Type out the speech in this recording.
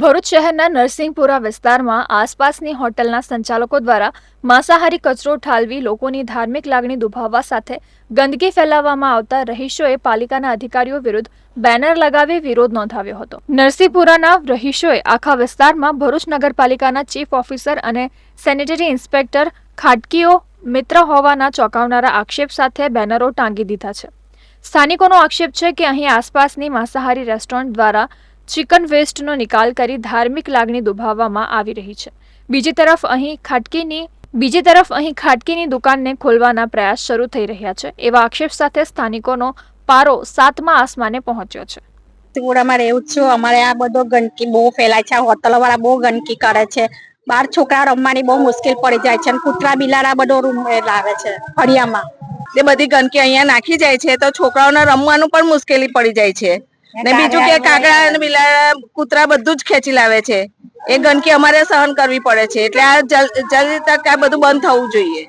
ભરૂચ શહેરના નરસિંહપુરા વિસ્તારમાં આસપાસની હોટલના સંચાલકો દ્વારા માંસાહારી કચરો ઠાલવી લોકોની ધાર્મિક લાગણી દુભાવવા સાથે ગંદકી ફેલાવવામાં આવતા રહીશોએ પાલિકાના અધિકારીઓ વિરુદ્ધ બેનર લગાવી વિરોધ નોંધાવ્યો હતો. નરસિંહપુરાના રહીશોએ આખા વિસ્તારમાં ભરૂચ નગરપાલિકાના ચીફ ઓફિસર અને સેનેટરી ઇન્સ્પેક્ટર ખાટકીઓ મિત્ર હોવાના ચોંકાવનારા આક્ષેપ સાથે બેનરો ટાંગી દીધા છે. સ્થાનિકોનો આક્ષેપ છે કે અહીં આસપાસની માંસાહારી રેસ્ટોરન્ટ દ્વારા ચિકન વેસ્ટનો નિકાલ કરી ધાર્મિક લાગણી દુભાવવામાં આવી રહી છે. બીજી તરફ અહીં ખાટકીની, બીજી તરફ અહીં ખાટકીની દુકાનને ખોલવાના પ્રયાસ શરૂ થઈ રહ્યા છે, એવા આક્ષેપ સાથે સ્થાનિકોનો પારો સાતમા આસમાને પહોંચ્યો છે. ત્રિપુરામાં રહેવું છું. અમારે આ બધો ગંદકી બહુ ફેલાય છે. હોટલ વાળા બહુ ગંદકી કરે છે. બાર છોકરા રમવાની બહુ મુશ્કેલ પડી જાય છે કૂતરા બિલાડા બધો રૂમ લાવે છે ફળિયામાં. તે બધી ગંદકી અહીંયા નાખી જાય છે તો છોકરાઓને રમવાનું પણ મુશ્કેલી પડી જાય છે. ને બીજું કે કાગડા અને બિલાડા કૂતરા બધું જ ખેંચી લાવે છે. એ ગંદકી અમારે સહન કરવી પડે છે. એટલે આ જલ્દી તક આ બધું બંધ થવું જોઈએ.